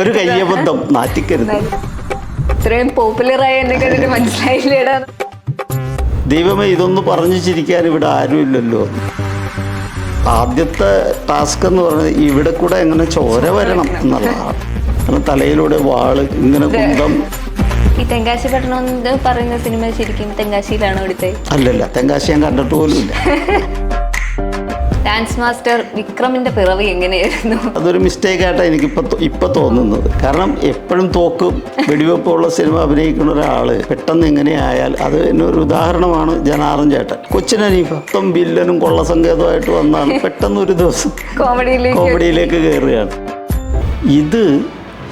ഒരു കയ്യബദ്ധം നാറ്റിക്കരുത്. ഇത്രയും പോപ്പുലറായി എന്നെ കണ്ടിട്ട് മനസ്സിലായില്ലേടാ. ദൈവമേ ഇതൊന്ന് പറഞ്ഞു ചിരിക്കാൻ ഇവിടെ ആരുമില്ലല്ലോ ആദ്യത്തെ ടാസ്ക് എന്ന് പറയുന്നത് ഇവിടെ കൂടെ എങ്ങനെ ചോര വരണം എന്നുള്ളതാണ് കാരണം തലയിലൂടെ വാൾ ഇങ്ങനെ കുന്തം. ഈ തെങ്കാശി പട്ടണം എന്ന് പറയുന്ന സിനിമ ശരിക്കും തെങ്കാശിയിലാണ് അവിടുത്തെ അല്ലല്ല തെങ്കാശി ഞാൻ കണ്ടിട്ട് പോലും ഇല്ല. ഡാൻസ് മാസ്റ്റർ വിക്രമിന്റെ പിറവി എങ്ങനെയായിരുന്നു? അതൊരു മിസ്റ്റേക്ക് ആയിട്ടാണ് എനിക്കിപ്പോ തോ- ഇപ്പൊ തോന്നുന്നത്. കാരണം എപ്പോഴും തോക്കും വെടിവെപ്പുള്ള സിനിമ അഭിനയിക്കുന്ന ഒരാൾ പെട്ടെന്ന് എങ്ങനെയായാൽ ആയാൽ അത് എന്നൊരു ഉദാഹരണമാണ് ജനാർദ്ദൻ ചേട്ടൻ. കൊച്ചിൻ അനീഫ മൊത്തം വില്ലനും കൊള്ളസങ്കേതമായിട്ട് വന്നാണ്. പെട്ടെന്ന് ഒരു ദിവസം കോമഡിയിലേക്ക് കോമഡിയിലേക്ക് കയറുകയാണ് ഇത്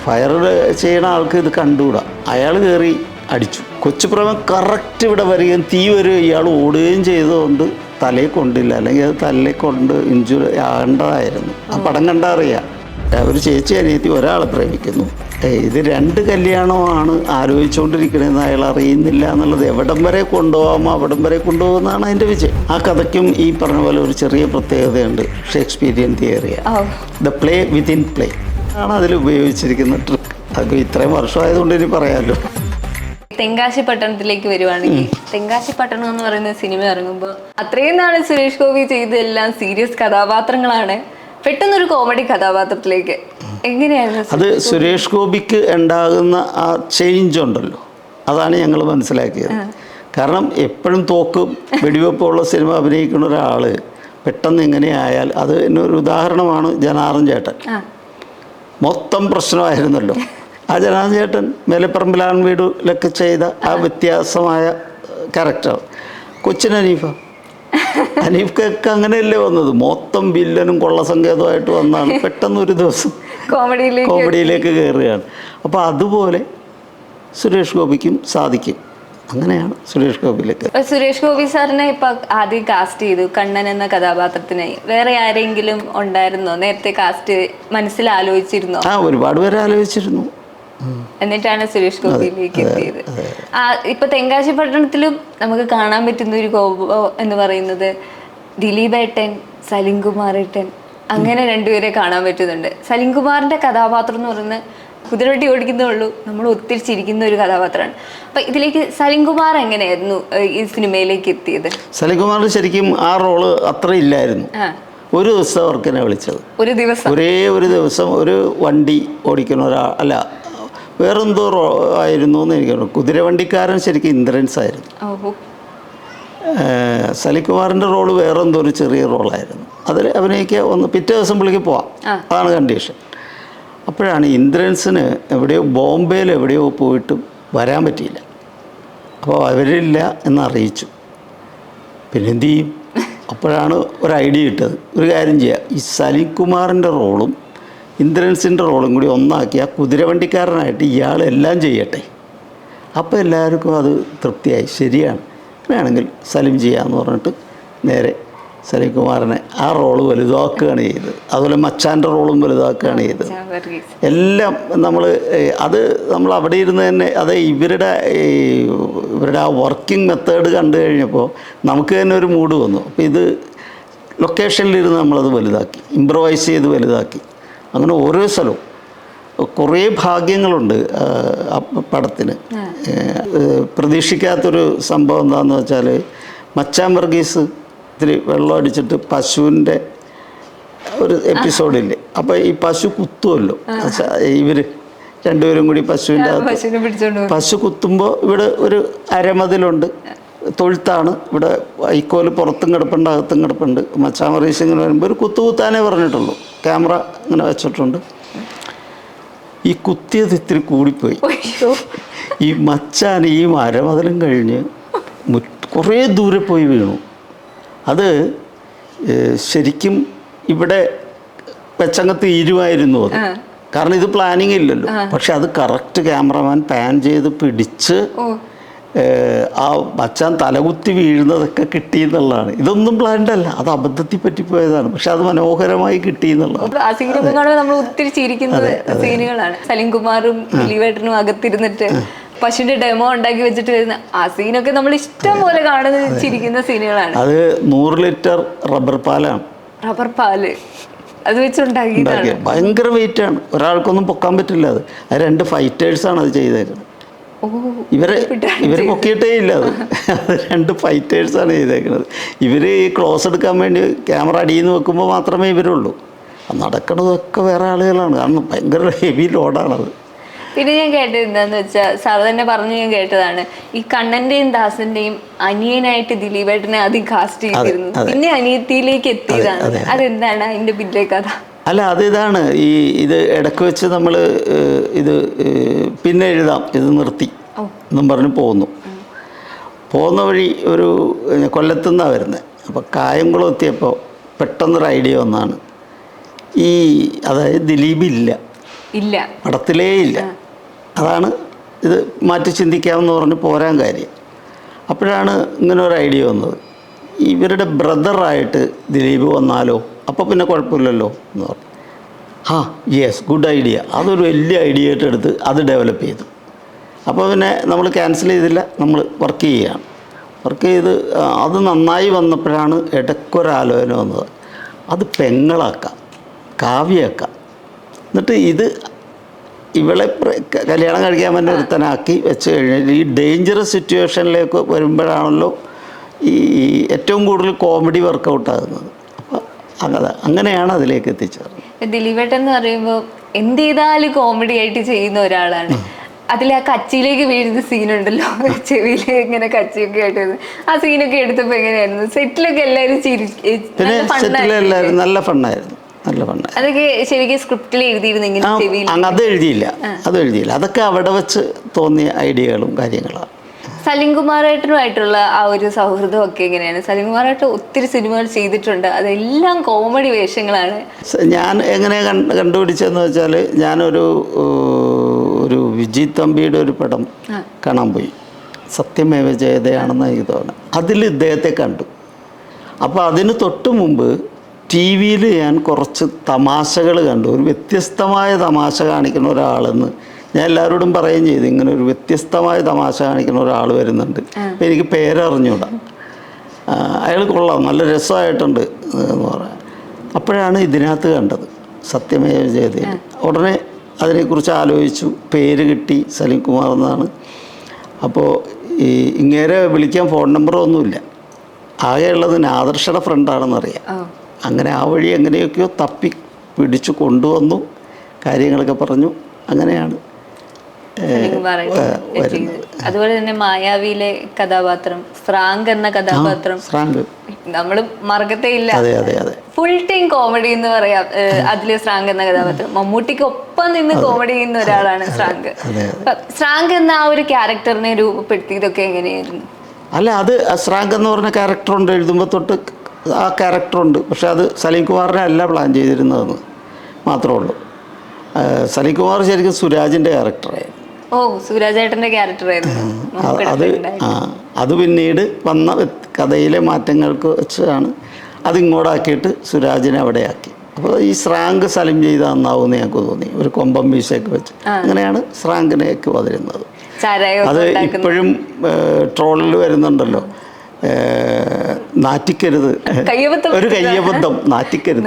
ഫയർ ചെയ്യണ ആൾക്ക് ഇത് കണ്ടുകൂടാ. അയാൾ കയറി അടിച്ചു. കൊച്ചുപ്രമം കറക്റ്റ് ഇവിടെ വരികയും തീ വരികയും ഇയാൾ ഓടുകയും ചെയ്തുകൊണ്ട് തലയിൽ കൊണ്ടില്ല. അല്ലെങ്കിൽ അത് തലയിൽ കൊണ്ട് ഇഞ്ചുറി ആകേണ്ടതായിരുന്നു. ആ പടം കണ്ടാ അറിയാം. ഒരു ചേച്ചി അനിയത്തി ഒരാളെ പ്രേമിക്കുന്നു. ഇത് രണ്ട് കല്യാണമാണ് ആലോചിച്ചുകൊണ്ടിരിക്കണമെന്ന് അയാൾ അറിയുന്നില്ല എന്നുള്ളത് എവിടം വരെ കൊണ്ടുപോകാമോ അവിടം വരെ കൊണ്ടുപോകുന്നതാണ് അതിന്റെ വിജയം. ആ കഥയ്ക്കും ഈ പറഞ്ഞ പോലെ ഒരു ചെറിയ പ്രത്യേകതയുണ്ട്. Shakespearean തിയറിയ. The play within play. ആണ് അതിൽ ഉപയോഗിച്ചിരിക്കുന്ന ട്രിക്ക്. അതൊക്കെ ഇത്രയും വർഷമായതുകൊണ്ട് ഇനി പറയാമല്ലോ. തെങ്കാശി പട്ടണത്തിലേക്ക് വരുവാണെങ്കിൽ തെങ്കാശി പട്ടണം എന്ന് പറയുന്ന സിനിമ ഇറങ്ങുമ്പോൾ അത്രയും നാൾ സുരേഷ് ഗോപി ചെയ്തെല്ലാം സീരിയസ് കഥാപാത്രങ്ങളാണ്. പെട്ടെന്നൊരു കോമഡി കഥാപാത്രത്തിലേക്ക്. എങ്ങനെയായിരുന്നു അത് സുരേഷ് ഗോപിക്ക് ഉണ്ടാകുന്ന ആ ചേഞ്ച് ഉണ്ടല്ലോ. അതാണ് ഞങ്ങൾ മനസ്സിലാക്കിയത്. കാരണം എപ്പോഴും തോക്കും വെടിവെപ്പുള്ള സിനിമ അഭിനയിക്കുന്ന ഒരാൾ പെട്ടെന്ന് ഇങ്ങനെ ആയാൽ അത് എന്നൊരു ഒരു ഉദാഹരണമാണ് ജനാർദ്ദൻ ചേട്ടൻ. മൊത്തം പ്രശ്നമായിരുന്നല്ലോ. ആ ജനാർദ്ദൻ ചേട്ടൻ മേലപ്പറമ്പിലാൻ വീടിലൊക്കെ ചെയ്ത ആ വ്യത്യാസമായ ക്യാരക്ടർ കൊച്ചിൻ അനീഫ. അനീഫ്ക്കൊക്കെ അങ്ങനെയല്ലേ വന്നത്? മൊത്തം വില്ലനും കൊള്ളസങ്കേതമായിട്ട് വന്നാണ്. പെട്ടെന്ന് ഒരു ദിവസം കോമഡിയിലേക്ക് കോമഡിയിലേക്ക് കയറുകയാണ് അപ്പോൾ അതുപോലെ സുരേഷ് ഗോപിക്കും സാധിക്കും. അങ്ങനെയാണ് സുരേഷ് ഗോപിയിലേക്ക്. സുരേഷ് ഗോപി സാറിനെ ഇപ്പൊ ആദ്യം കാസ്റ്റ് ചെയ്തു. കണ്ണൻ എന്ന കഥാപാത്രത്തിനായി വേറെ ആരെങ്കിലും ഉണ്ടായിരുന്നോ? നേരത്തെ കാസ്റ്റ് മനസ്സിൽ ആലോചിച്ചിരുന്നോ ആ ഒരുപാട് പേരെ ആലോചിച്ചിരുന്നു. എന്നിട്ടാണ് സുരേഷ് ഗോപിയിലേക്ക് എത്തിയത്. ആ ഇപ്പൊ തെങ്കാശി പട്ടണത്തിലും നമുക്ക് കാണാൻ പറ്റുന്ന ഒരു കോപോ എന്ന് പറയുന്നത് ദിലീപ് ഏട്ടൻ സലിം കുമാർ ഏട്ടൻ അങ്ങനെ രണ്ടുപേരെ കാണാൻ പറ്റുന്നുണ്ട്. സലിം കുമാറിന്റെ കഥാപാത്രം എന്ന് പറയുന്നത് കുതിരവട്ടി ഓടിക്കുന്നേ ഉള്ളൂ നമ്മൾ ഒത്തിരി ചിരിക്കുന്ന ഒരു കഥാപാത്രമാണ്. അപ്പൊ ഇതിലേക്ക് സലിം കുമാർ എങ്ങനെയായിരുന്നു ഈ സിനിമയിലേക്ക് എത്തിയത്? സലിംകുമാർ ശരിക്കും ആ റോൾ അത്ര ഇല്ലായിരുന്നു. ഒരു ദിവസം അവർക്കെന്നെ വിളിച്ചത്. ഒരു ദിവസം. ഒരേ ഒരു ദിവസം ഒരു വണ്ടി ഓടിക്കുന്ന ഒരാൾ അല്ല വേറെന്തോ റോ ആയിരുന്നു എന്ന് എനിക്ക് കുതിരവണ്ടിക്കാരൻ ശരിക്കും ഇന്ദ്രൻസ് ആയിരുന്നു. സലിക്കുമാറിന്റെ സലികുമാറിന്റെ റോൾ വേറെന്തോ ഒരു ചെറിയ റോളായിരുന്നു അതിൽ അഭിനയിക്കുക ഒന്ന് പിറ്റേ ദിവസം പുള്ളിക്ക് പോവാം. അതാണ് കണ്ടീഷൻ അപ്പോഴാണ് ഇന്ദ്രൻസിന് എവിടെയോ ബോംബെയിൽ എവിടെയോ പോയിട്ട് വരാൻ പറ്റിയില്ല. അപ്പോൾ അവരില്ല എന്നറിയിച്ചു പിന്നെ എന്ത് ചെയ്യും? അപ്പോഴാണ് ഒരു ഐഡിയ ഇട്ടത് ഒരു കാര്യം ചെയ്യുക ഈ സലിക്കുമാറിന്റെ റോളും ഇന്ദ്രൻസിന്റെ റോളും കൂടി ഒന്നാക്കി ആ കുതിരവണ്ടിക്കാരനായിട്ട് ഇയാളെല്ലാം ചെയ്യട്ടെ. അപ്പോൾ എല്ലാവർക്കും അത് തൃപ്തിയായി. ശരിയാണ്. അങ്ങനെയാണെങ്കിൽ സലിം ചെയ്യാമെന്ന് പറഞ്ഞിട്ട് നേരെ സലിം കുമാറിനെ ആ റോൾ വലുതാക്കുകയാണ് ചെയ്തത്. അതുപോലെ മച്ചാന്റെ റോളും വലുതാക്കുകയാണ് ചെയ്തത്. എല്ലാം നമ്മൾ അത് നമ്മൾ അവിടെ ഇരുന്ന് തന്നെ അത് ഇവരുടെ ഇവരുടെ ആ വർക്കിംഗ് മെത്തേഡ് കണ്ടു കഴിഞ്ഞപ്പോൾ നമുക്ക് തന്നെ ഒരു മൂഡ് വന്നു. അപ്പോൾ ഇത് ലൊക്കേഷനിലിരുന്ന് നമ്മളത് വലുതാക്കി. ഇമ്പ്രവൈസ് ചെയ്ത് വലുതാക്കി. അങ്ങനെ ഓരോ സ്ഥലവും. കുറേ ഭാഗ്യങ്ങളുണ്ട് പടത്തിന്. പ്രതീക്ഷിക്കാത്തൊരു സംഭവം എന്താണെന്ന് വെച്ചാൽ മച്ചാൻ വർഗീസ് ഇത്തിരി വെള്ളം അടിച്ചിട്ട് പശുവിന്റെ ഒരു എപ്പിസോഡില്ലേ? അപ്പോൾ ഈ പശു കുത്തുമല്ലോ ഇവർ രണ്ടുപേരും കൂടി പശുവിന്റെ അകത്ത് പശു കുത്തുമ്പോൾ ഇവിടെ ഒരു അരമതിലുണ്ട്. തൊഴുത്താണ്. ഇവിടെ ഐക്കോൽ പുറത്തും കിടപ്പുണ്ട് അകത്തും കിടപ്പുണ്ട്. മച്ചാമറീസ് ഇങ്ങനെ വരുമ്പോൾ ഒരു കുത്തു കുത്താനേ പറഞ്ഞിട്ടുള്ളൂ. ക്യാമറ ഇങ്ങനെ വെച്ചിട്ടുണ്ട്. ഈ കുത്തിയത് ഇത്തിരി കൂടിപ്പോയി. ഈ മച്ചാൻ ഈ മരമതിലും കഴിഞ്ഞ് മു- കുറേ ദൂരെ പോയി വീണു. അത് ശരിക്കും ഇവിടെ വെച്ചങ്ങ് ഇരുവായിരുന്നു അത്. കാരണം ഇത് പ്ലാനിങ് ഇല്ലല്ലോ. പക്ഷെ അത് കറക്റ്റ് ക്യാമറമാൻ പാൻ ചെയ്ത് പിടിച്ച് ആ മച്ചാൻ തലകുത്തി വീഴുന്നതൊക്കെ കിട്ടി എന്നുള്ളതാണ് ഇതൊന്നും പ്ലാൻഡ് അല്ല. അത് അബദ്ധത്തിൽ പറ്റിപ്പോയതാണ്. പക്ഷെ അത് മനോഹരമായി കിട്ടി എന്നുള്ളതാണ് ഒത്തിരി സീനുകളാണ്. സലിം കുമാറും ദിലീപേട്ടനും അകത്തിരുന്നിട്ട് പശുവിന്റെ ഡെമോ ഉണ്ടാക്കി വെച്ചിട്ട് വരുന്ന ആ സീനൊക്കെ നമ്മൾ ഇഷ്ടം പോലെ കാണുന്ന ചിരിക്കുന്ന സീനുകളാണ്. അത് നൂറ് ലിറ്റർ റബ്ബർ പാലാണ്. റബ്ബർ പാൽ. അത് വെച്ചുണ്ടാക്കി ഭയങ്കര വെയിറ്റ് ആണ്. ഒരാൾക്കൊന്നും പൊക്കാൻ പറ്റില്ല അത്. രണ്ട് ഫൈറ്റേഴ്സാണ് അത് ചെയ്തേക്കുന്നത്. ഇവരെ ഇവർ പൊക്കിയിട്ടേ ഇല്ല. അത് രണ്ട് ഫൈറ്റേഴ്സാണ് ചെയ്തേക്കുന്നത് ഇവർ ഈ ക്ലോസ് എടുക്കാൻ വേണ്ടി ക്യാമറ അടിയിൽ നിന്ന് വെക്കുമ്പോൾ മാത്രമേ ഇവരുള്ളൂ. നടക്കണതൊക്കെ വേറെ ആളുകളാണ്. കാരണം ഭയങ്കര ഹെവി ലോഡാണത് പിന്നെ ഞാൻ കേട്ടത് എന്താന്ന് വെച്ചാൽ സാർ തന്നെ പറഞ്ഞു ഞാൻ കേട്ടതാണ്. ഈ കണ്ണന്റെയും ദാസന്റെയും അനിയനായിട്ട് ദിലീപേട്ടനെ ആദ്യം കാസ്റ്റ് ചെയ്തിരുന്നു. പിന്നെ അനിയത്തിയിലേക്ക് എത്തിയതാണ്. അതെന്താണ് അതിന്റെ പിന്നിലെ കഥ? അല്ല അത് ഇതാണ്. ഈ ഇത് ഇടയ്ക്ക് വെച്ച് നമ്മൾ ഇത് പിന്നെ എഴുതാം. ഇത് നിർത്തി. എന്നും പറഞ്ഞ് പോകുന്നു പോകുന്ന വഴി ഒരു കൊല്ലത്തുനിന്നാണ് വരുന്നത് അപ്പോൾ കായംകുളം എത്തിയപ്പോൾ പെട്ടെന്നൊരു ഐഡിയ ഒന്നാണ് ഈ അതായത് ദിലീപ് ഇല്ല. ഇല്ല പടത്തിലേ ഇല്ല. അതാണ് ഇത് മാറ്റി ചിന്തിക്കാമെന്ന് പറഞ്ഞ് പോരാൻ കാര്യം. അപ്പോഴാണ് ഇങ്ങനെ ഒരു ഐഡിയ വന്നത്. ഇവരുടെ ബ്രദറായിട്ട് ദിലീപ് വന്നാലോ? അപ്പോൾ പിന്നെ കുഴപ്പമില്ലല്ലോ എന്ന് പറഞ്ഞു. ഹാ യെസ് ഗുഡ് ഐഡിയ അതൊരു വലിയ ഐഡിയ ആയിട്ട് എടുത്ത് അത് ഡെവലപ്പ് ചെയ്തു. അപ്പോൾ പിന്നെ നമ്മൾ ക്യാൻസൽ ചെയ്തില്ല നമ്മൾ വർക്ക് ചെയ്യുകയാണ്. വർക്ക് ചെയ്ത് അത് നന്നായി വന്നപ്പോഴാണ് ഇടയ്ക്കൊരാലോചന വന്നത്. അത് പെങ്ങളാക്കാം കാവ്യാക്കാം എന്നിട്ട് ഇത് ഇവളെ കല്യാണം കഴിക്കാൻ വേണ്ടി ഒരുത്തനാക്കി വെച്ച് കഴിഞ്ഞാൽ ഈ ഡേഞ്ചറസ് സിറ്റുവേഷനിലേക്ക് വരുമ്പോഴാണല്ലോ ഈ ഏറ്റവും കൂടുതൽ കോമഡി വർക്കൗട്ട് ആകുന്നത്. അപ്പോൾ അങ്ങനെ അങ്ങനെയാണ് അതിലേക്ക് എത്തിച്ചത്. ദിലീപേട്ടൻ എന്ന് പറയുമ്പോൾ എന്ത് ചെയ്താലും കോമഡി ആയിട്ട് ചെയ്യുന്ന ഒരാളാണ്. അതിൽ ആ കച്ചിയിലേക്ക് വീഴുന്ന സീനുണ്ടല്ലോ. ചെവിയിൽ ഇങ്ങനെ കച്ചിയൊക്കെ ആയിട്ട് ആ സീനൊക്കെ എടുത്തപ്പോൾ എങ്ങനെയായിരുന്നു? സെറ്റിലൊക്കെ എല്ലാവരും ചിരി നല്ല സെറ്റിലെല്ലാവരും നല്ല ഫണ്ണായിരുന്നു നല്ല ഫണ്ണായിരുന്നു അതൊക്കെ ശരിക്കും സ്ക്രിപ്റ്റിൽ എഴുതിയിരുന്നെങ്കിൽ അത് എഴുതിയില്ല. അത് എഴുതിയില്ല. അതൊക്കെ അവിടെ വെച്ച് തോന്നിയ ഐഡിയകളും കാര്യങ്ങളാണ് സലിംകുമാറേട്ടനുമായിട്ടുള്ള ആ ഒരു സൗഹൃദം ഒക്കെ എങ്ങനെയാണ്? സലിംകുമാറായിട്ട് ഒത്തിരി സിനിമകൾ ചെയ്തിട്ടുണ്ട്. അതെല്ലാം കോമഡി വേഷങ്ങളാണ്. ഞാൻ എങ്ങനെ കണ്ട് കണ്ടുപിടിച്ചതെന്ന് വെച്ചാൽ ഞാനൊരു ഒരു വിജയ് തമ്പിയുടെ ഒരു പടം കാണാൻ പോയി. സത്യമേവ ജയതയാണെന്ന് എനിക്ക് തോന്നുന്നത് അതിൽ ഇദ്ദേഹത്തെ കണ്ടു. അപ്പോൾ അതിന് തൊട്ട് മുമ്പ് ടി വിയിൽ ഞാൻ കുറച്ച് തമാശകൾ കണ്ടു. ഒരു വ്യത്യസ്തമായ തമാശ കാണിക്കുന്ന ഒരാളെന്ന് ഞാൻ എല്ലാവരോടും പറയുകയും ചെയ്തു. ഇങ്ങനെ ഒരു വ്യത്യസ്തമായ തമാശ കാണിക്കുന്ന ഒരാൾ വരുന്നുണ്ട്. അപ്പം എനിക്ക് പേരറിഞ്ഞൂടാ. അയാൾ കൊള്ളാം. നല്ല രസമായിട്ടുണ്ട് എന്ന് പറയാം. അപ്പോഴാണ് ഇതിനകത്ത് കണ്ടത് സത്യമേ ജയതയിൽ ഉടനെ അതിനെക്കുറിച്ച് ആലോചിച്ചു. പേര് കിട്ടി സലീം കുമാർ എന്നാണ്. അപ്പോൾ ഈ ഇങ്ങേരെ വിളിക്കാൻ ഫോൺ നമ്പറൊന്നുമില്ല ആകെയുള്ളത് നാദർഷയുടെ ഫ്രണ്ടാണെന്നറിയാം. അങ്ങനെ ആ വഴി എങ്ങനെയൊക്കെയോ തപ്പി പിടിച്ചു കൊണ്ടുവന്നു. കാര്യങ്ങളൊക്കെ പറഞ്ഞു. അങ്ങനെയാണ്. അതുപോലെ തന്നെ മായാവിയിലെ കഥാപാത്രം ഫ്രാങ്ക് എന്ന കഥാപാത്രം. ഫ്രാങ്ക്. നമ്മൾ മറക്കത്തേ ഇല്ല. ഫുൾ ടൈം കോമഡി എന്ന് പറയാം. അതിലെ ശ്രാങ്ക് എന്ന കഥാപാത്രം. മമ്മൂട്ടിക്ക് ഒപ്പം നിന്ന് കോമഡി ചെയ്യുന്ന ഒരാളാണ് ശ്രാങ്ക് അപ്പൊ ശ്രാങ്ക് എന്ന ആ ഒരു ക്യാരക്ടറിനെ രൂപപ്പെടുത്തിയതൊക്കെ എങ്ങനെയായിരുന്നു? അല്ല അത് സ്രാങ്ക് എന്ന് പറഞ്ഞ ക്യാരക്ടറുണ്ട് എഴുതുമ്പോൾ തൊട്ട് ആ ക്യാരക്ടർ ഉണ്ട്. പക്ഷെ അത് സലീം കുമാറിനെ അല്ല പ്ലാൻ ചെയ്തിരുന്നതെന്ന് മാത്രമേ ഉള്ളൂ. സലീം കുമാർ ശരിക്കും സുരാജിന്റെ ക്യാരക്ടറായിരുന്നു ഓ സൂരാജേട്ടന്റെ ക്യാരക്ടർ ആയിരുന്നു. അത് അത് പിന്നീട് വന്ന കഥയിലെ മാറ്റങ്ങൾക്ക് വെച്ചാണ് അത് സുരാജിനെ അവിടെ ആക്കി അപ്പോൾ ഈ സ്രാങ്ക് ചെയ്ത ചെയ്താന്നാവുമെന്ന് ഞങ്ങൾക്ക് തോന്നി. ഒരു കൊമ്പം വീശയൊക്കെ വെച്ച്. അങ്ങനെയാണ് സ്രാങ്കിനെയൊക്കെ വന്നിരുന്നത്. ചാരായം അത് ഇപ്പോഴും ട്രോളിൽ വരുന്നുണ്ടല്ലോ. നാറ്റിക്കരുത്. ഒരു കയ്യബദ്ധം. നാറ്റിക്കരുത്.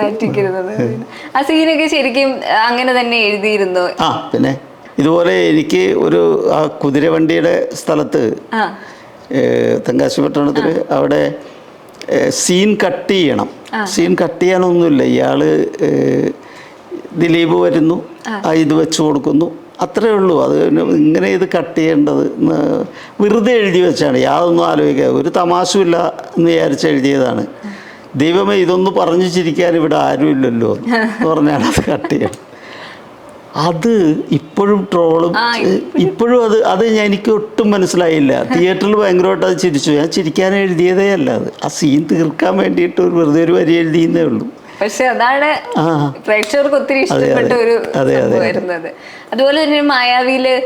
ആ സീനൊക്കെ ശരിക്കും അങ്ങനെ തന്നെ എഴുതിയിരുന്നു? ആ പിന്നെ? ഇതുപോലെ എനിക്ക് ഒരു ആ കുതിരവണ്ടിയുടെ സ്ഥലത്ത് തെങ്കാശി പട്ടണത്തിൽ അവിടെ സീൻ കട്ട് ചെയ്യണം. സീൻ കട്ട് ചെയ്യാനൊന്നുമില്ല. ഇയാൾ ദിലീപ് വരുന്നു. ആ. ഇത് വെച്ച് കൊടുക്കുന്നു. അത്രേ ഉള്ളൂ. അത് ഇങ്ങനെ ഇത് കട്ട് ചെയ്യേണ്ടത് വെറുതെ എഴുതി വെച്ചാണ്. യാതൊന്നും ആലോചിക്കുക ഒരു തമാശയില്ല എന്ന് വിചാരിച്ച് എഴുതിയതാണ്. ദൈവമേ ഇതൊന്ന് പറഞ്ഞു ചിരിക്കാൻ ഇവിടെ ആരുമില്ലല്ലോ എന്ന് പറഞ്ഞാണ് അത് കട്ട് ചെയ്യുന്നത് അത് ഇപ്പോഴും ട്രോളും. ഇപ്പോഴും. അത് അത് ഞാൻ എനിക്ക് ഒട്ടും മനസ്സിലായില്ല. തിയേറ്ററിൽ ഭയങ്കരമായിട്ട് അത് ചിരിച്ചു. ഞാൻ ചിരിക്കാൻ എഴുതിയതേ അല്ല അത്. ആ സീൻ തീർക്കാൻ വേണ്ടിയിട്ട് ഒരു വെറുതെ ഒരു വരി എഴുതിയെന്നേ ഉള്ളൂ. പക്ഷെ അതാണ് പ്രേക്ഷകർക്ക് ഒത്തിരി ഇഷ്ടപ്പെട്ട ഒരു. സംഭവമായിരുന്നത്. അതുപോലെ തന്നെ മായാവിയിൽ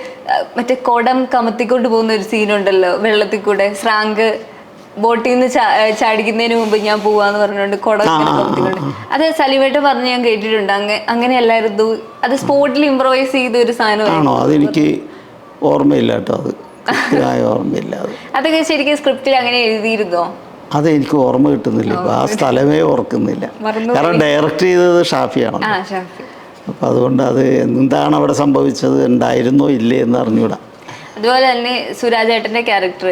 മറ്റേ കൊടം കമത്തിക്കൊണ്ട് പോകുന്ന ഒരു സീനുണ്ടല്ലോ വെള്ളത്തിൽ കൂടെ ശ്രാങ്ക് ബോട്ടിൽ നിന്ന് ചാടിക്കുന്നതിന് മുമ്പ് ഞാൻ പോവാന്ന് പറഞ്ഞുകൊണ്ട് കുടം അത് സലിവേട്ട് പറഞ്ഞ് ഞാൻ കേട്ടിട്ടുണ്ട്. അങ്ങനെ എല്ലാരും അത് സ്പോട്ടിൽ ഇംപ്രവൈസ് ചെയ്ത ഒരു സാധനം അതെനിക്ക് ഓർമ്മയില്ല കേട്ടോ അത്. കൃത്യമായ ഓർമ്മയില്ല അത്. അതൊക്കെ ശരിക്കും സ്ക്രിപ്റ്റിൽ അങ്ങനെ എഴുതിയിരുന്നോ? അത് എനിക്ക് ഓർമ്മ കിട്ടുന്നില്ല. ഇപ്പൊ ആ സ്ഥലമേ ഓർക്കുന്നില്ല. കാരണം ഡയറക്റ്റ് ചെയ്തത് ഷാഫിയാണ് അപ്പം അതുകൊണ്ട് അത് എന്താണ് അവിടെ സംഭവിച്ചത്? ഉണ്ടായിരുന്നോ? ഇല്ലേ എന്ന് അറിഞ്ഞൂടാ. അതുപോലെ തന്നെ സുരാജ് ഏട്ടന്റെ ക്യാരക്ടർ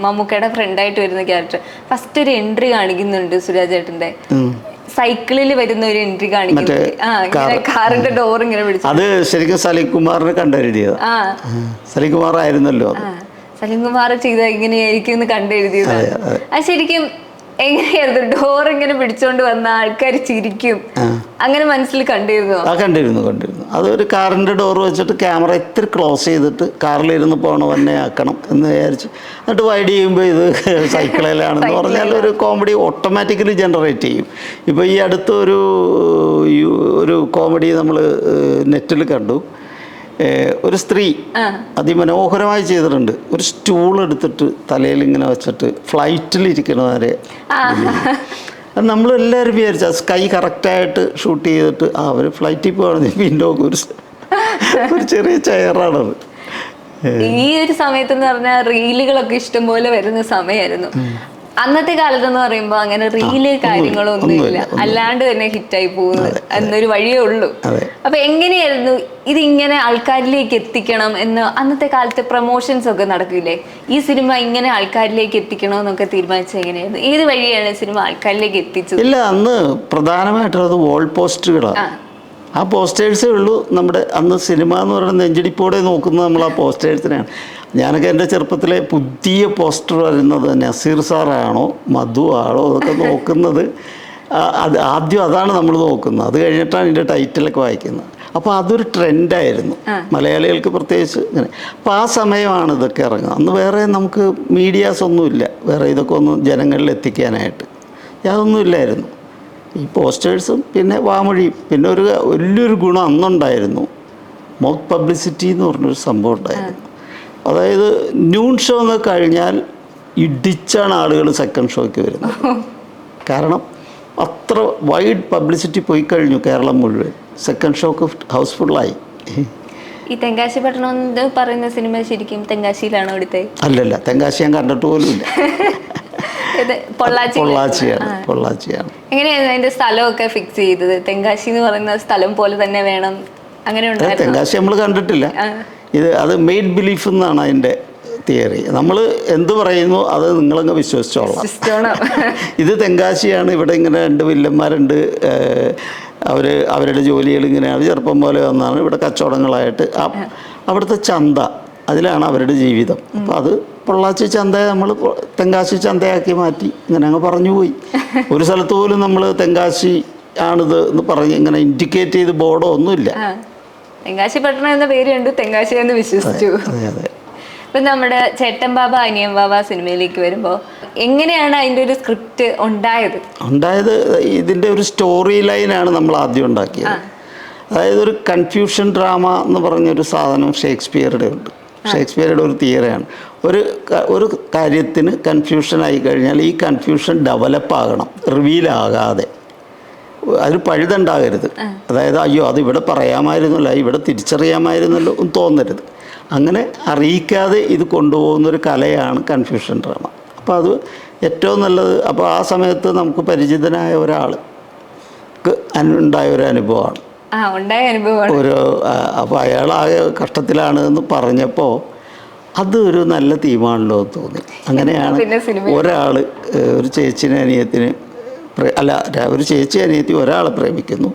മമ്മൂക്കയുടെ ഫ്രണ്ടായിട്ട് വരുന്ന ക്യാരക്ടർ ഫസ്റ്റ് ഒരു എൻട്രി കാണിക്കുന്നുണ്ട് സുരാജ് ഏട്ടന്റെ സൈക്കിളിൽ വരുന്ന ഒരു എൻട്രി ഇങ്ങനെ കാറിന്റെ ഡോർ ഇങ്ങനെ പിടിച്ചു. അത് ശരിക്കും സലികുമാറിനെ കണ്ടെഴുതിയത്. ആ. കുമാർ ആയിരുന്നല്ലോ സലീം കുമാർ ചെയ്ത ഇങ്ങനെയായിരിക്കും എന്ന് കണ്ടെഴുതിയത്. അത് ശരിക്കും എങ്ങനെയായിരുന്നു? ഡോർ ഇങ്ങനെ പിടിച്ചോണ്ട് വന്ന ആൾക്കാർ ചിരിക്കും. അങ്ങനെ മനസ്സിൽ കണ്ടിരുന്നു? കണ്ടിരുന്നു കണ്ടിരുന്നു. അതൊരു കാറിന്റെ ഡോർ വെച്ചിട്ട് ക്യാമറ ഇത്തിരി ക്ലോസ് ചെയ്തിട്ട് കാറിലിരുന്ന് പോണവന്നെ ആക്കണം എന്ന് വിചാരിച്ച്. എന്നിട്ട് വൈഡ് ചെയ്യുമ്പോൾ ഇത് സൈക്കിളിലാണെന്ന് പറഞ്ഞാൽ ഒരു കോമഡി ഓട്ടോമാറ്റിക്കലി ജനറേറ്റ് ചെയ്യും. ഇപ്പോൾ ഈ അടുത്ത ഒരു ഒരു കോമഡി നമ്മൾ നെറ്റിൽ കണ്ടു. ഒരു സ്ത്രീ അതിമനോഹരമായി ചെയ്തിട്ടുണ്ട്. ഒരു സ്റ്റൂൾ എടുത്തിട്ട് തലയിൽ ഇങ്ങനെ വെച്ചിട്ട് ഫ്ലൈറ്റിൽ ഇരിക്കണവരെ അത് നമ്മളെല്ലാവരും വിചാരിച്ചു സ്കൈ കറക്റ്റായിട്ട് ഷൂട്ട് ചെയ്തിട്ട് ആ ഒരു ഫ്ലൈറ്റിൽ പോകണം വിൻഡോ ഒരു ഒരു ചെറിയ ചെയറാണത്. ഈ ഒരു സമയത്ത് എന്ന് പറഞ്ഞാൽ റീലുകളൊക്കെ ഇഷ്ടംപോലെ വരുന്ന സമയമായിരുന്നു അന്നത്തെ കാലത്ത് എന്ന് പറയുമ്പോൾ അങ്ങനെ റീൽ കാര്യങ്ങളൊന്നും ഇല്ല. അല്ലാണ്ട് തന്നെ ഹിറ്റായി പോകുന്നത് എന്നൊരു വഴിയേ ഉള്ളൂ. അപ്പൊ എങ്ങനെയായിരുന്നു ഇതിങ്ങനെ ആൾക്കാരിലേക്ക് എത്തിക്കണം എന്ന് അന്നത്തെ കാലത്തെ പ്രൊമോഷൻസ് ഒക്കെ നടക്കില്ലേ? ഈ സിനിമ ഇങ്ങനെ ആൾക്കാരിലേക്ക് എത്തിക്കണം എന്നൊക്കെ തീരുമാനിച്ചത് എങ്ങനെയായിരുന്നു? ഏത് വഴിയാണ് സിനിമ ആൾക്കാരിലേക്ക് എത്തിച്ചത്? ഇല്ല അന്ന് പ്രധാനമായിട്ടുള്ളത് വോൾ പോസ്റ്ററുകളാണ് ആ. ആ പോസ്റ്റേഴ്സേ ഉള്ളൂ നമ്മുടെ അന്ന് സിനിമ എന്ന് പറയുന്നത് നെഞ്ചിടിപ്പോടെ നോക്കുന്നത് നമ്മൾ ആ പോസ്റ്റേഴ്സിനെയാണ് ഞാനൊക്കെ എന്റെ ചെറുപ്പത്തിലെ പുതിയ പോസ്റ്റർ വരുന്നത് നസീർ സാറാണോ മധു ആണോ അതൊക്കെ നോക്കുന്നത്. അത് ആദ്യം അതാണ് നമ്മൾ നോക്കുന്നത്. അത് കഴിഞ്ഞിട്ടാണ് ഇതിന്റെ ടൈറ്റിലൊക്കെ വായിക്കുന്നത്. അപ്പോൾ അതൊരു ട്രെൻഡായിരുന്നു മലയാളികൾക്ക് പ്രത്യേകിച്ച് ഇങ്ങനെ. അപ്പോൾ ആ സമയമാണ് ഇതൊക്കെ ഇറങ്ങുന്നത്. അന്ന് വേറെ നമുക്ക് മീഡിയാസ് ഒന്നുമില്ല. വേറെ ഇതൊക്കെ ഒന്ന് ജനങ്ങളിൽ എത്തിക്കാനായിട്ട്. യാതൊന്നും ഇല്ലായിരുന്നു. ഈ പോസ്റ്റേഴ്സും പിന്നെ വാമൊഴിയും. പിന്നെ ഒരു വലിയൊരു ഗുണം അന്നുണ്ടായിരുന്നു. മൗത്ത് പബ്ലിസിറ്റി എന്ന് പറഞ്ഞൊരു സംഭവം ഉണ്ടായിരുന്നു. അതായത് ന്യൂൺ ഷോ എന്ന് കഴിഞ്ഞാൽ ഇടിച്ചാണ് ആളുകൾ സെക്കൻഡ് ഷോയ്ക്ക് വരുന്നത്. കാരണം അത്ര വൈഡ് പബ്ലിസിറ്റി പോയി കഴിഞ്ഞു കേരളം മുഴുവൻ. സെക്കൻഡ് ഷോക്ക് ഹൗസ്ഫുള്ളായി ഈ തെങ്കാശി പട്ടണം എന്ന് പറയുന്ന സിനിമ ശരിക്കും തെങ്കാശിയിലാണ് അവിടുത്തെ അല്ലല്ല തെങ്കാശി ഞാൻ കണ്ടിട്ട് പോലും ഇല്ല. പൊള്ളാച്ചി പൊള്ളാച്ചിയാണ് പൊള്ളാച്ചിയാണ്. എങ്ങനെയായിരുന്നു അതിന്റെ സ്ഥലമൊക്കെ ഫിക്സ് ചെയ്തത്? തെങ്കാശി എന്ന് പറയുന്ന സ്ഥലം പോലെ തന്നെ വേണം. അങ്ങനെ തെങ്കാശി നമ്മൾ കണ്ടിട്ടില്ല. ഇത് അത് മെയ്ഡ് ബിലീഫ് എന്നാണ് അതിന്റെ തിയറി. നമ്മൾ എന്ത് പറയുന്നു അത് നിങ്ങളങ്ങ് വിശ്വസിച്ചോളാം. ഇത് തെങ്കാശിയാണ്. ഇവിടെ ഇങ്ങനെ രണ്ട് വില്ലന്മാരുണ്ട്. അവർ അവരുടെ ജോലികൾ ഇങ്ങനെയാണ് ചെറുപ്പം പോലെ വന്നാണ്. ഇവിടെ കച്ചവടങ്ങളായിട്ട്. ആ അവിടുത്തെ ചന്ത അതിലാണ് അവരുടെ ജീവിതം. അപ്പോൾ അത് പൊള്ളാച്ചി ചന്തയെ നമ്മൾ തെങ്കാശി ചന്തയാക്കി മാറ്റി. ഇങ്ങനെ അങ്ങ് പറഞ്ഞു പോയി. ഒരു സ്ഥലത്ത് പോലും നമ്മൾ തെങ്കാശി ആണിത് എന്ന് പറഞ്ഞ് ഇങ്ങനെ ഇൻഡിക്കേറ്റ് ചെയ്ത് ബോർഡോ ഒന്നുമില്ല. തെങ്കാശി പട്ടണം എന്ന പേര് കണ്ടു തെങ്കാശി എന്ന് വിശ്വസിച്ചു. ഇപ്പൊ നമ്മുടെ ചേട്ടൻ ബാബ അനിയൻ ബാബ സിനിമയിലേക്ക് വരുമ്പോ എങ്ങനെയാണ് അതിന്റെ ഒരു സ്ക്രിപ്റ്റ് ഉണ്ടായത്? ഉണ്ടായത് ഇതിന്റെ ഒരു സ്റ്റോറി ലൈനാണ് നമ്മൾ ആദ്യം ഉണ്ടാക്കിയത്. അതായത് ഒരു കൺഫ്യൂഷൻ ഡ്രാമ എന്ന് പറഞ്ഞൊരു സാധനം ഷേക്സ്പിയറുടെ ഉണ്ട്. ഷേക്സ്പിയറുടെ ഒരു തിയറിയാണ്. ഒരു ഒരു കാര്യത്തിന് കൺഫ്യൂഷൻ ആയി കഴിഞ്ഞാൽ ഈ കൺഫ്യൂഷൻ ഡെവലപ്പ് ആകണം റിവീലാകാതെ. അതിന് പഴുതുണ്ടാകരുത്. അതായത് അയ്യോ അത് ഇവിടെ പറയാമായിരുന്നല്ലോ ഇവിടെ തിരിച്ചറിയാമായിരുന്നല്ലോ എന്ന് തോന്നരുത്. അങ്ങനെ അറിയിക്കാതെ ഇത് കൊണ്ടുപോകുന്നൊരു കലയാണ് കൺഫ്യൂഷൻ ഡ്രാമ. അപ്പോൾ അത് ഏറ്റവും നല്ലത് അപ്പോൾ ആ സമയത്ത് നമുക്ക് പരിചിതനായ ഒരാൾ ഉണ്ടായ ഒരു അനുഭവമാണ്. ഒരു അപ്പോൾ അയാളാകെ കഷ്ടത്തിലാണ് എന്ന് പറഞ്ഞപ്പോൾ അതൊരു നല്ല തീമാണല്ലോ എന്ന് തോന്നി. അങ്ങനെയാണ് ഒരാൾ ഒരു ചേച്ചിനെ അനിയത്തിന് അല്ല ഒരു ചേച്ചി അനിയത്തി ഒരാളെ പ്രേമിക്കുന്നു.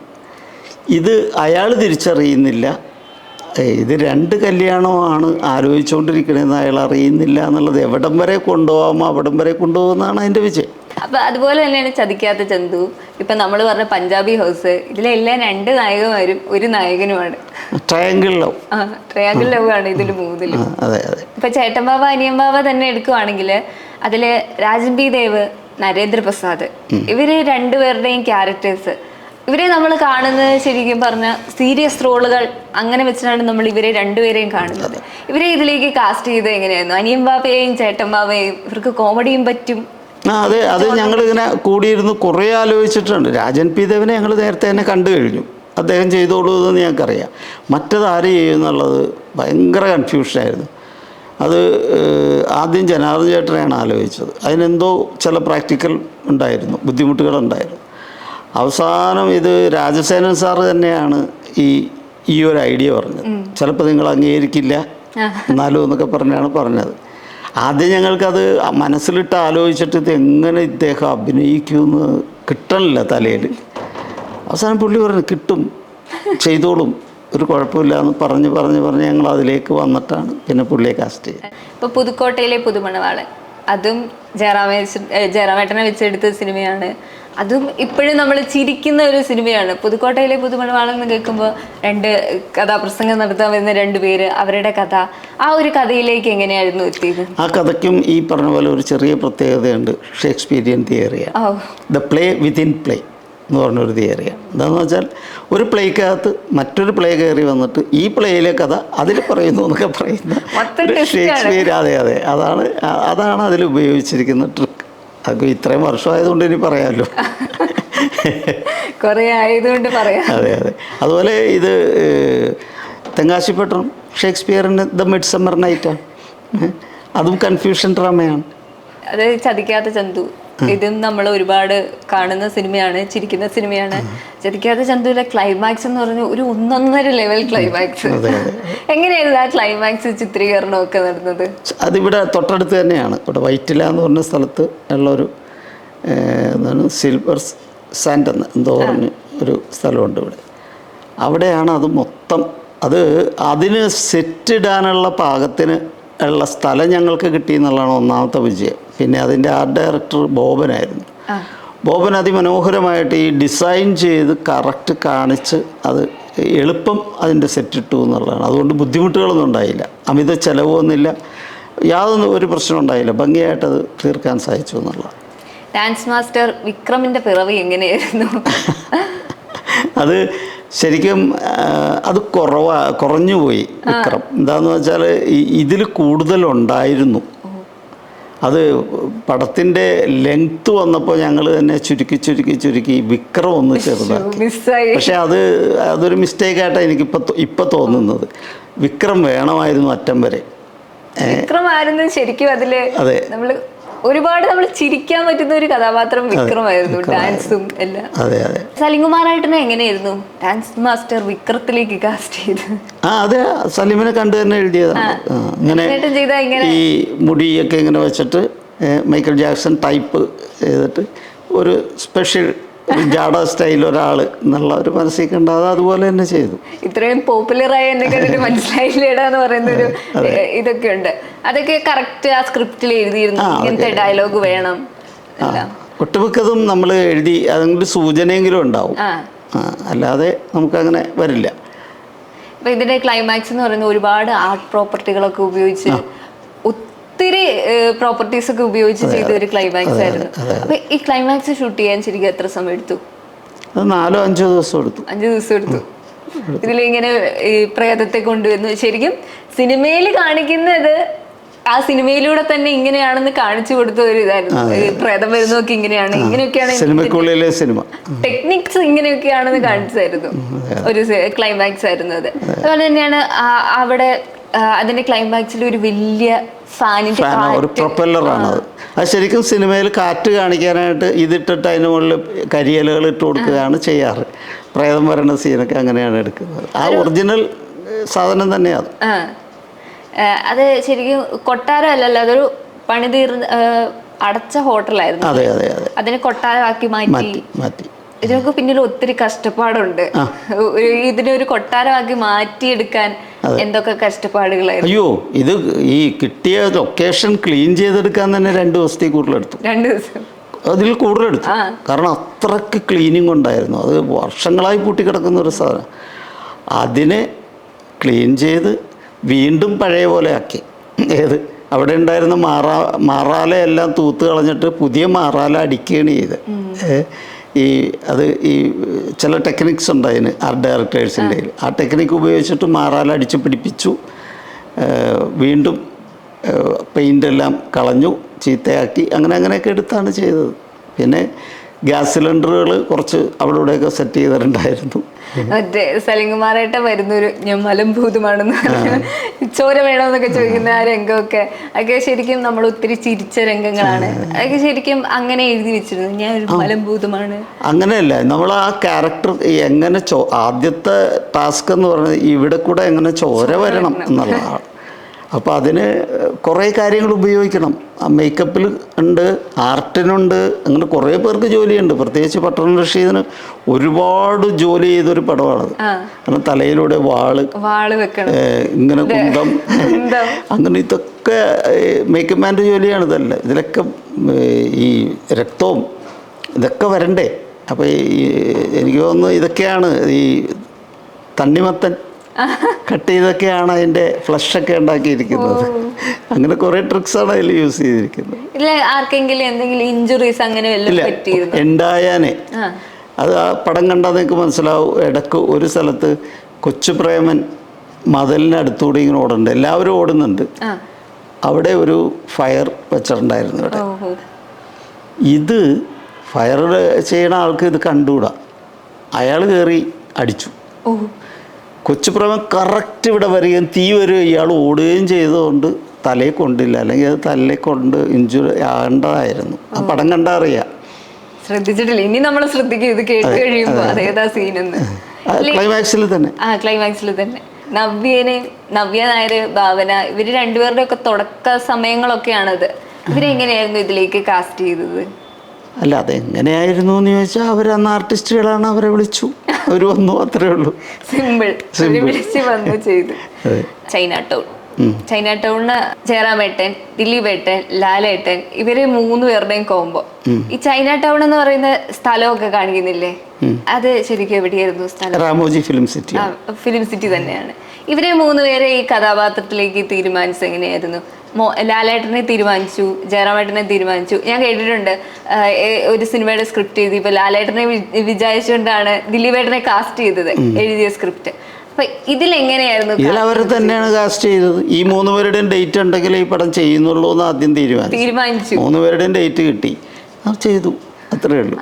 ഇത് അയാൾ തിരിച്ചറിയുന്നില്ല. ഇത് രണ്ട് കല്യാണമാണ് ആലോചിച്ചുകൊണ്ടിരിക്കണമെന്ന് അയാൾ അറിയുന്നില്ല എന്നുള്ളത് എവിടം വരെ കൊണ്ടുപോകാമോ അവിടം വരെ കൊണ്ടുപോകുന്നതാണ് അതിന്റെ വിജയം. അപ്പം അതുപോലെ തന്നെയാണ് ചതിക്കാത്ത ചന്തു. ഇപ്പം നമ്മൾ പറഞ്ഞ പഞ്ചാബി ഹൗസ് ഇതിലെല്ലാം രണ്ട് നായകന്മാരും ഒരു നായകനുമാണ്. ട്രയാങ്കിൾ ലവ് ആ ട്രയാങ്കിൾ ലവ് ആണ് ഇതിൽ ഇപ്പം അതെ അതെ. ഇപ്പൊ ചേട്ടൻ ബാബ അനിയൻ ബാബ തന്നെ എടുക്കുവാണെങ്കിൽ അതിൽ രാജൻ ബി ദേവ് നരേന്ദ്രപ്രസാദ്. ഇവർ രണ്ടുപേരുടെയും ക്യാരക്ടേഴ്സ് ഇവരെ നമ്മൾ കാണുന്നത് ശരിക്കും പറഞ്ഞ സീരിയസ് റോളുകൾ അങ്ങനെ വെച്ചിട്ടാണ് നമ്മൾ ഇവരെ രണ്ടുപേരെയും കാണുന്നത്. ഇവരെ ഇതിലേക്ക് കാസ്റ്റ് ചെയ്ത് എങ്ങനെയായിരുന്നു? അനിയൻ ബാബയെയും ചേട്ടൻ ബാബയെയും ഇവർക്ക് കോമഡിയും പറ്റും. ആ അതെ അത് ഞങ്ങളിങ്ങനെ കൂടിയിരുന്ന് കുറേ ആലോചിച്ചിട്ടുണ്ട്. രാജൻ പി ദേവനെ ഞങ്ങൾ നേരത്തെ തന്നെ കണ്ടു കഴിഞ്ഞു. അദ്ദേഹം ചെയ്തോളൂ എന്ന് ഞങ്ങൾക്കറിയാം. മറ്റത് ആര് ചെയ്യും എന്നുള്ളത് ഭയങ്കര കൺഫ്യൂഷനായിരുന്നു അത് ആദ്യം ജനാർദ്ദൻ ചേട്ടനെയാണ് ആലോചിച്ചത്. അതിനെന്തോ ചില പ്രാക്ടിക്കൽ ഉണ്ടായിരുന്നു ബുദ്ധിമുട്ടുകളുണ്ടായിരുന്നു. അവസാനം ഇത് രാജസേനൻ സാറ് തന്നെയാണ് ഈ ഈ ഒരു ഐഡിയ പറഞ്ഞത്. ചിലപ്പോൾ നിങ്ങൾ അംഗീകരിക്കില്ല എന്നാലും എന്നൊക്കെ പറഞ്ഞാണ് പറഞ്ഞത്. ആദ്യം ഞങ്ങൾക്കത് മനസ്സിലിട്ട് ആലോചിച്ചിട്ട് ഇത് എങ്ങനെ ഇദ്ദേഹം അഭിനയിക്കുമെന്ന് കിട്ടണില്ല തലയിൽ. അവസാനം പുള്ളി പറഞ്ഞു കിട്ടും ചെയ്തോളും. ഒരു കുഴപ്പമില്ല എന്ന് പറഞ്ഞ് പറഞ്ഞ് പറഞ്ഞ് ഞങ്ങൾ അതിലേക്ക് വന്നിട്ടാണ് പിന്നെ പുള്ളിയെ കാസ്റ്റ് ചെയ്യുന്നത് ഇപ്പൊ പുതുക്കോട്ടയിലെ പുതുമണവാളൻ. അതും ജയറാമേ ജയറാമേട്ടനെ വെച്ചെടുത്ത സിനിമയാണ്. അതും ഇപ്പോഴും നമ്മൾ ചിരിക്കുന്ന ഒരു സിനിമയാണ്. പുതുക്കോട്ടയിലെ പുതുമണവാളെന്ന് കേൾക്കുമ്പോൾ രണ്ട് കഥാപ്രസംഗം നടത്താൻ വരുന്ന രണ്ട് പേര് അവരുടെ കഥ. ആ ഒരു കഥയിലേക്ക് എങ്ങനെയായിരുന്നു എത്തിയത്? ആ കഥയ്ക്കും ഈ പറഞ്ഞ പോലെ ഒരു ചെറിയ പ്രത്യേകതയുണ്ട്. ഷേക്സ്പീരിയൻ തിയറിയാണ്. ഓ. ദ പ്ലേ വിത്തിൻ പ്ലേ എന്ന് പറഞ്ഞൊരു തിയറിയാണ് എന്താണെന്ന് വെച്ചാൽ ഒരു പ്ലേക്കകത്ത് മറ്റൊരു പ്ലേ കയറി വന്നിട്ട് ഈ പ്ലേയിലെ കഥ അതിൽ പറയുന്നു എന്നൊക്കെ പറയുന്ന. ഷേക്സ്പിയർ അതെ അതെ. അതാണ് അതാണ് അതിൽ ഉപയോഗിച്ചിരിക്കുന്ന ട്രിക്ക് അതൊക്കെ ഇത്രയും വർഷമായതുകൊണ്ട് ഇനി പറയാമല്ലോ കുറെ ആയതുകൊണ്ട് പറയാം. അതെ അതെ. അതുപോലെ ഇത് തെങ്കാശിപ്പട്ടണം ഷേക്സ്പിയറിന്റെ ദ മിഡ് സമ്മർ നൈറ്റാണ് അതും കൺഫ്യൂഷൻ ഡ്രാമയാണ് അത് ചതിക്കാത്ത ചന്തു. ഇതും നമ്മൾ ഒരുപാട് കാണുന്ന സിനിമയാണ് ചിരിക്കുന്ന സിനിമയാണ്. ചതിക്കാത്ത ചന്തുവിലെ ക്ലൈമാക്സ് എന്ന് പറഞ്ഞ ഒരു ഒന്നൊന്നര ലെവൽ ക്ലൈമാക്സ് എങ്ങനെയായിരുന്നു ആ ക്ലൈമാക്സ് ചിത്രീകരണം ഒക്കെ നടന്നത്? അതിവിടെ തൊട്ടടുത്ത് തന്നെയാണ്. ഇവിടെ വൈറ്റില എന്ന് പറഞ്ഞ സ്ഥലത്ത് ഉള്ള ഒരു എന്താണ് സിൽവർ സാൻഡ് എന്ന് എന്തോ പറഞ്ഞ് ഒരു സ്ഥലമുണ്ട് ഇവിടെ. അവിടെയാണ് അത് മൊത്തം അത് അതിന് സെറ്റിടാനുള്ള പാകത്തിന് ഉള്ള സ്ഥലം ഞങ്ങൾക്ക് കിട്ടി എന്നുള്ളതാണ് ഒന്നാമത്തെ വിജയം. പിന്നെ അതിന്റെ ആർട്ട് ഡയറക്ടർ ബോബനായിരുന്നു. ബോബൻ അതിമനോഹരമായിട്ട് ഈ ഡിസൈൻ ചെയ്ത് കറക്റ്റ് കാണിച്ച് അത് എളുപ്പം അതിന്റെ സെറ്റ് ഇട്ടു എന്നുള്ളതാണ്. അതുകൊണ്ട് ബുദ്ധിമുട്ടുകളൊന്നും ഉണ്ടായില്ല. അമിത ചിലവൊന്നുമില്ല. യാതൊന്നും ഒരു പ്രശ്നം ഉണ്ടായില്ല. ഭംഗിയായിട്ടത് തീർക്കാൻ സാധിച്ചു എന്നുള്ളതാണ്. ഡാൻസ് മാസ്റ്റർ വിക്രമിന്റെ പിറവി എങ്ങനെയായിരുന്നു? അത് ശരിക്കും അത് കുറവാ കുറഞ്ഞു പോയി വിക്രം. എന്താന്ന് വെച്ചാൽ ഇതിൽ കൂടുതലുണ്ടായിരുന്നു. അത് പടത്തിന്റെ ലെങ്ത് വന്നപ്പോൾ ഞങ്ങൾ തന്നെ ചുരുക്കി ചുരുക്കി ചുരുക്കി വിക്രം ഒന്ന് ചെറുതാക്കി. പക്ഷെ അത് അതൊരു മിസ്റ്റേക്ക് ആയിട്ടാണ് എനിക്കിപ്പോൾ ഇപ്പം തോന്നുന്നത്. വിക്രം വേണമായിരുന്നു അറ്റം വരെ. വിക്രമായിരുന്നു ശരിക്കും അതിൽ അതെ. നമ്മൾ ഒരുപാട് നമ്മൾ ചിരിക്കാൻ പറ്റുന്ന ഒരു കഥാപാത്രം വിക്രമായിരുന്നു ഡാൻസും എല്ലാം. അതെ അതെ. സലിംകുമാറായിട്ടിനെ എങ്ങനെയായിരുന്നു? ഡാൻസ് മാസ്റ്റർ വിക്രത്തിലേക്ക് കാസ്റ്റ് ചെയ്ത്. ആ അതെ സലീമിനെ കണ്ടു തന്നെ എഴുതിയതാണ്. ഇങ്ങനെ ഈ മുടിയൊക്കെ ഇങ്ങനെ വെച്ചിട്ട് മൈക്കിൾ ജാക്സൺ ടൈപ്പ് ചെയ്തിട്ട് ഒരു സ്പെഷ്യൽ ജാഡ സ്റ്റൈൽ ഒരാൾ എന്നുള്ള ഒരു മനസ്സിൽ കണ്ട അത് അതുപോലെ തന്നെ ചെയ്തു. ഇത്രയും പോപ്പുലറായ എന്നെ കണ്ടിട്ട് മനസ്സിലായില്ലേടാ എന്ന് പറയുന്ന ഒരു ഇതൊക്കെ ഉണ്ട്. അതൊക്കെ കറക്റ്റ് ആ സ്ക്രിപ്റ്റിൽ എഴുതിയിരുന്നു. ഇങ്ങനത്തെ ഡയലോഗ് വേണം. ഒട്ടുമിക്കതും നമ്മൾ എഴുതി അതെങ്കിലും സൂചനയെങ്കിലും ഉണ്ടാവും. അല്ലാതെ നമുക്ക് അല്ലാതെ നമുക്കങ്ങനെ വരില്ല. അപ്പൊ ഇതിന്റെ ക്ലൈമാക്സ് എന്ന് പറയുന്നത് ഒരുപാട് ആർട്ട് പ്രോപ്പർട്ടികളൊക്കെ ഉപയോഗിച്ച് പ്രോപ്പർട്ടീസ് ഒക്കെ ഉപയോഗിച്ച് ചെയ്ത ഒരു ക്ലൈമാക്സ് ആയിരുന്നു. അപ്പൊ ഈ ക്ലൈമാക്സ് ഷൂട്ട് ചെയ്യാൻ ശരിക്കും എത്ര സമയം എടുത്തു നാലോ അഞ്ചോ ദിവസം എടുത്തു. അഞ്ചു ദിവസം എടുത്തു. ഇതിലിങ്ങനെ ഈ പ്രേതത്തെ കൊണ്ടുവന്നു ശരിക്കും സിനിമയിൽ കാണിക്കുന്നത് ആ സിനിമയിലൂടെ തന്നെ ഇങ്ങനെയാണെന്ന് കാണിച്ചു കൊടുത്ത ഒരു ഇതായിരുന്നു. പ്രേതം വരുന്നൊക്കെ ഇങ്ങനെയാണ്. ഇങ്ങനെയൊക്കെയാണ് സിനിമയ്ക്കുള്ളിലെ സിനിമ. ടെക്നിക്സ് ഇങ്ങനെയൊക്കെയാണെന്ന് കാണിച്ചായിരുന്നു ഒരു ക്ലൈമാക്സ് ആയിരുന്നു അത്. അതുപോലെ തന്നെയാണ് അവിടെ അതിന്റെ ക്ലൈമാക്സിൽ ഒരു വലിയ ഫാനിന്റെ ഒരു പ്രൊപ്പല്ലറാണ് അത്. അത് ശരിക്കും സിനിമയിൽ കാറ്റ് കാണിക്കാനായിട്ട് ഇതിട്ടിട്ട് അതിന് മുകളിൽ കരിയലുകൾ ഇട്ട് കൊടുക്കുകയാണ് ചെയ്യാറ്. പ്രേതം വരണ സീനൊക്കെ അങ്ങനെയാണ് എടുക്കുന്നത്. ആ ഒറിജിനൽ സാധനം തന്നെയാണ് അത്. ശരിക്കും കൊട്ടാരം അല്ലല്ലോ അതൊരു പണി തീർന്ന് അടച്ച ഹോട്ടലായിരുന്നു. അതെ അതെ അതെ. അതിനെ കൊട്ടാരമാക്കി മാറ്റി മാറ്റി. ഇതിനൊക്കെ പിന്നിൽ ഒത്തിരി കഷ്ടപ്പാടുണ്ട്. ഇതിനൊരു കൊട്ടാരമാക്കി മാറ്റിയെടുക്കാൻ എന്തൊക്കെ കഷ്ടപ്പാടുകളായിരുന്നു? അയ്യോ ഇത് ഈ കിട്ടിയ ലൊക്കേഷൻ ക്ലീൻ ചെയ്തെടുക്കാൻ തന്നെ രണ്ട് ദിവസത്തേക്ക് കൂടുതലെടുത്തു രണ്ടു ദിവസം. അതിൽ കൂടുതലെടുത്തു കാരണം അത്രയ്ക്ക് ക്ലീനിങ് ഉണ്ടായിരുന്നു. അത് വർഷങ്ങളായി പൂട്ടിക്കിടക്കുന്ന ഒരു സാധനം. അതിനെ ക്ലീൻ ചെയ്ത് വീണ്ടും പഴയ പോലെ ആക്കി. ഏത്? അവിടെ ഉണ്ടായിരുന്ന മാറാ മാറാല എല്ലാം തൂത്ത് കളഞ്ഞിട്ട് പുതിയ മാറാല അടിക്കുകയാണ് ചെയ്ത് ഈ അത് ഈ ചില ടെക്നിക്സ് ഉണ്ട് അതിന് ആർട്ട് ഡയറക്ടേഴ്സിന്റെ ആ ടെക്നിക്ക് ഉപയോഗിച്ചിട്ട് മാറാല അടിച്ച് പിടിപ്പിച്ചു. വീണ്ടും പെയിന്റെല്ലാം കളഞ്ഞു ചീത്തയാക്കി അങ്ങനെ അങ്ങനെയൊക്കെ എടുത്താണ് ചെയ്തത്. പിന്നെ ഗ്യാസ് സിലിണ്ടറുകൾ കുറച്ച് അവിടെ ഇവിടെയൊക്കെ സെറ്റ് ചെയ്തിട്ടുണ്ടായിരുന്നു. മറ്റേ സലിംകുമാറായിട്ട് വരുന്നൊരു ഞാൻ മലംഭൂതമാണെന്ന് ചോര വേണമെന്നൊക്കെ ചോദിക്കുന്ന ആ രംഗമൊക്കെ. അതൊക്കെ ശരിക്കും നമ്മൾ ഒത്തിരി ചിരിച്ച രംഗങ്ങളാണ്. അതൊക്കെ ശരിക്കും അങ്ങനെ എഴുതി വെച്ചിരുന്നു. ഞാൻ ഒരു മലംഭൂതമാണ് അങ്ങനെയല്ല നമ്മൾ ആ ക്യാരക്ടർ എങ്ങനെ ചോ ആദ്യത്തെ ടാസ്ക് എന്ന് പറഞ്ഞത് ഇവിടെ കൂടെ എങ്ങനെ ചോര വരണം. എന്നുള്ളതാണ്. അപ്പോൾ അതിന് കുറേ കാര്യങ്ങൾ ഉപയോഗിക്കണം. ആ മേക്കപ്പിൽ ഉണ്ട് ആർട്ടിനുണ്ട് അങ്ങനെ കുറേ പേർക്ക് ജോലിയുണ്ട്. പ്രത്യേകിച്ച് പട്ടണ റഷീദിന് ഒരുപാട് ജോലി ചെയ്തൊരു പടമാണത് കാരണം തലയിലൂടെ വാൾ ഇങ്ങനെ കുന്തം. അങ്ങനെ ഇതൊക്കെ മേക്കപ്പ് മാന്റെ ജോലിയാണ് ഇതല്ല. ഇതിലൊക്കെ ഈ രക്തവും ഇതൊക്കെ വരണ്ടേ? അപ്പോൾ ഈ എനിക്ക് തോന്നുന്നു ഇതൊക്കെയാണ് ഈ തണ്ണിമത്തൻ കട്ട് ചെയ്തൊക്കെയാണ് അതിന്റെ ഫ്ലഷ് ഒക്കെ ഉണ്ടാക്കിയിരിക്കുന്നത്. അങ്ങനെ കുറെ ട്രിക്സ് ആണ് അതിൽ യൂസ് ചെയ്തിരിക്കുന്നത്. ഇല്ല ആർക്കെങ്കിലും എന്തെങ്കിലും ഇഞ്ചുറീസ് അങ്ങനെ വല്ലതും ഉണ്ടായാനേ. അത് ആ പടം കണ്ടാൽ നിങ്ങൾക്ക് മനസ്സിലാവും. ഇടയ്ക്ക് ഒരു സ്ഥലത്ത് കൊച്ചുപ്രേമൻ മതിലിന് അടുത്തൂടെ ഇങ്ങനെ ഓടുന്നുണ്ട്. എല്ലാവരും ഓടുന്നുണ്ട്. അവിടെ ഒരു ഫയർ വെച്ചിട്ടുണ്ടായിരുന്നു ഇവിടെ. ഇത് ഫയർ ചെയ്യണ ആൾക്ക് ഇത് കണ്ടുകൂടാ. അയാൾ കയറി അടിച്ചു. കൊച്ചുപ്രേമൻ കറക്റ്റ് ഇവിടെ വരികയും തീ വരികയും ഇയാൾ ഓടുകയും ചെയ്തുകൊണ്ട് തലയെ കൊണ്ടില്ല. അല്ലെങ്കിൽ അത് തലയെ കൊണ്ട് ഇഞ്ചുറി ആകേണ്ടതായിരുന്നു. ആ പടം കണ്ടാ അറിയാം. ശ്രദ്ധിച്ചിട്ടില്ല. ഇനി നമ്മൾ ശ്രദ്ധിക്കും. ഇത് കേട്ട് കഴിയുമ്പോൾ അതേതാ സീനെന്ന്. ക്ലൈമാക്സിൽ തന്നെ. ആ ക്ലൈമാക്സിൽ തന്നെ. നവ്യനെയും നവ്യ നായർ ഭാവന ഇവർ രണ്ടുപേരുടെ ഒക്കെ തുടക്ക സമയങ്ങളൊക്കെയാണത്. ഇവരെങ്ങനെയായിരുന്നു ഇതിലേക്ക് കാസ്റ്റ് ചെയ്തത്? അല്ല അതെങ്ങനെയായിരുന്നു എന്ന് ചോദിച്ചാൽ അവർ അന്ന് ആർട്ടിസ്റ്റുകളാണ് അവരെ വിളിച്ചു. അവർ വന്നു അത്രേ ഉള്ളൂ. സിമ്പിൾ. വിളിച്ച് വന്നു ചെയ്തു. China town. ചൈന ടൗണിന് ജയറാമേട്ടൻ ദിലീപേട്ടൻ ലാലേട്ടൻ ഇവർ മൂന്ന് പേരുടെയും കോംബോ ഈ ചൈന ടൗൺ എന്ന് പറയുന്ന സ്ഥലമൊക്കെ കാണിക്കുന്നില്ലേ? അത് ശരിക്കും എവിടെയായിരുന്നു സ്ഥലം? Ramoji film city film city തന്നെയാണ്. ഇവരെ മൂന്ന് പേരെ ഈ കഥാപാത്രത്തിലേക്ക് തീരുമാനിച്ചത് എങ്ങനെയായിരുന്നു? മോ ലാലേട്ടനെ തീരുമാനിച്ചു ജയറാമേട്ടനെ തീരുമാനിച്ചു. ഞാൻ കേട്ടിട്ടുണ്ട് ഒരു സിനിമയുടെ സ്ക്രിപ്റ്റ് എഴുതി. ഇപ്പൊ ലാലേട്ടനെ വിചാരിച്ചുകൊണ്ടാണ് ദിലീപേട്ടനെ കാസ്റ്റ് ചെയ്തത് എഴുതിയ സ്ക്രിപ്റ്റ് ഇതിലെങ്ങനെയായിരുന്നു ഇതിൽ അവർ തന്നെയാണ് കാസ്റ്റ് ചെയ്തത്. ഈ മൂന്ന് പേരുടെയും ഡേറ്റ് ഉണ്ടെങ്കിൽ ഈ പടം ചെയ്യുന്നുള്ളൂ എന്ന് ആദ്യം തീരുമാനിച്ചു. തീരുമാനിച്ചു. മൂന്ന് പേരുടെയും ഡേറ്റ് കിട്ടി. അത് ചെയ്തു. അത്രേ ഉള്ളൂ.